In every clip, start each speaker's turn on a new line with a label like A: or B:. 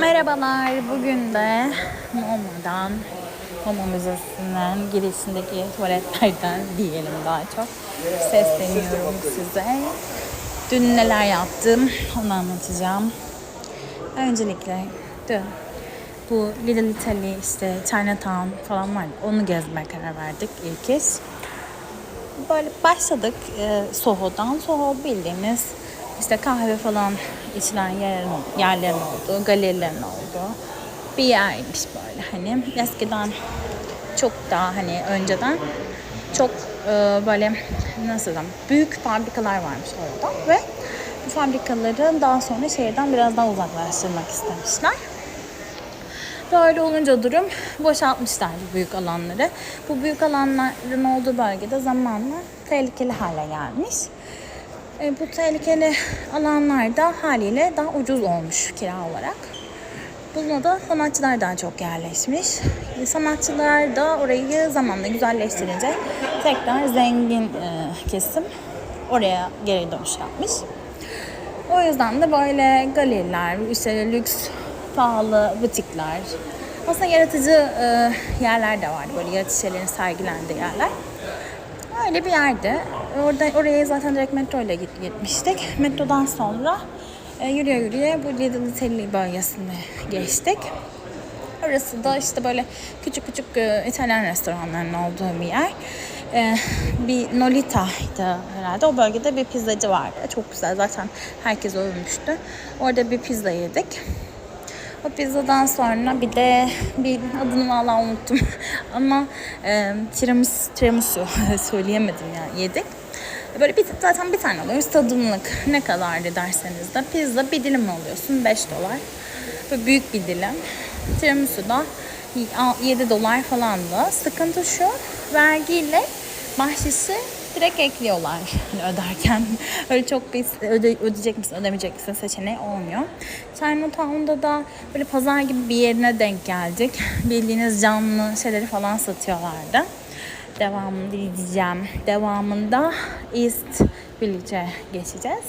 A: Merhabalar. Bugün de MoMA'dan, MoMA Müzesi'nin girişindeki tuvaletlerden diyelim daha çok sesleniyorum size. Dün neler yaptım onu anlatacağım. Öncelikle dün bu Little Italy işte Chinatown falan var. Onu gezmeye karar verdik ilk kez. Böyle başladık e, Soho'dan. Soho bildiğimiz işte kahve falan içilen yerlerin, yerlerin olduğu, galerilerin olduğu bir yermiş böyle hani. Eskiden çok daha hani önceden çok e, böyle nasıl diyeyim büyük fabrikalar varmış orada ve bu fabrikaları daha sonra şehirden biraz daha uzaklaştırmak istemişler. Böyle olunca durum boşaltmışlar bu büyük alanları. Bu büyük alanların olduğu bölgede zamanla tehlikeli hale gelmiş. E, bu tehlikeli alanlarda haliyle daha ucuz olmuş kira olarak. Buna da sanatçılar daha çok yerleşmiş. E, sanatçılar da orayı zamanla güzelleştirince tekrar zengin e, kesim oraya geri dönüş yapmış. O yüzden de böyle galeriler, işte lüks, pahalı butikler, aslında yaratıcı yerler de vardı. Böyle yaratıcı şeylerin sergilendiği yerler. Öyle bir yerde. Orada oraya zaten direkt metro ile git- gitmiştik. Metrodan sonra e, yürüye yürüye bu Little Italy bölgesine geçtik. Orası da işte böyle küçük küçük e, İtalyan restoranlarının olduğu bir yer. E, bir Nolita'ydı herhalde. O bölgede bir pizzacı vardı. Çok güzel zaten herkes övmüştü. Orada bir pizza yedik. O pizzadan sonra bir de bir adını valla unuttum ama e, tiramisu, tiramisu söyleyemedim ya yedik. Böyle bir, zaten bir tane alıyoruz tadımlık ne kadardı derseniz de pizza bir dilim alıyorsun 5 dolar. Böyle büyük bir dilim. Tiramisu da 7 dolar falan da. Sıkıntı şu vergiyle bahşişi direkt ekliyorlar hani öderken. Öyle çok bir öde, ödeyecek misin ödemeyecek misin seçeneği olmuyor. Chinatown'da da böyle pazar gibi bir yerine denk geldik. Bildiğiniz canlı şeyleri falan satıyorlardı. Devamını diyeceğim. Devamında East Village'e geçeceğiz.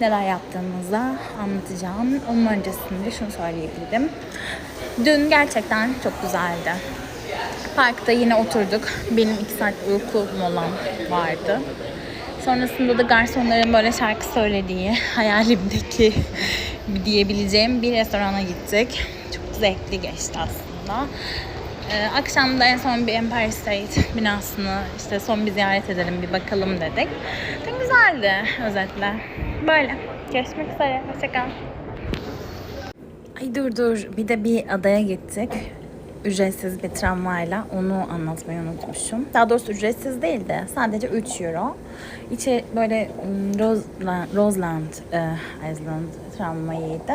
A: Neler yaptığımızı anlatacağım. Onun öncesinde şunu söyleyebilirim. Dün gerçekten çok güzeldi. Parkta yine oturduk. Benim iki saat uyku molam vardı. Sonrasında da garsonların böyle şarkı söylediği hayalimdeki diyebileceğim bir restorana gittik. Çok zevkli geçti aslında. Ee, akşam da en son bir Empire State binasını işte son bir ziyaret edelim bir bakalım dedik. Çok güzeldi özetle. Böyle. Görüşmek üzere. Hoşçakalın. Ay dur dur. Bir de bir adaya gittik. Ücretsiz bir tramvayla. Onu anlatmayı unutmuşum. Daha doğrusu ücretsiz değil de sadece 3 euro. İçi böyle ım, Roseland, Roseland e, Island tramvayıydı.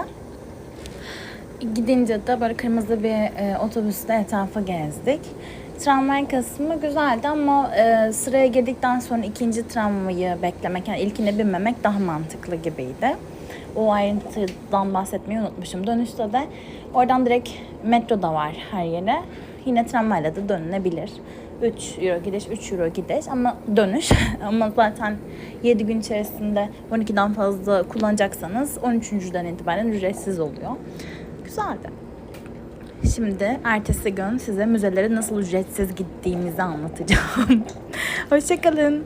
A: Gidince de böyle kırmızı bir e, otobüste etrafı gezdik. Tramvay kısmı güzeldi ama e, sıraya girdikten sonra ikinci tramvayı beklemek, yani ilkine binmemek daha mantıklı gibiydi. O ayrıntıdan bahsetmeyi unutmuşum. Dönüşte de oradan direkt metro da var her yere. Yine tramvayla da dönülebilir. 3 euro gidiş, 3 euro gidiş ama dönüş. ama zaten 7 gün içerisinde 12'den fazla kullanacaksanız 13.den itibaren ücretsiz oluyor. Güzeldi. Şimdi ertesi gün size müzelere nasıl ücretsiz gittiğimizi anlatacağım. Hoşçakalın.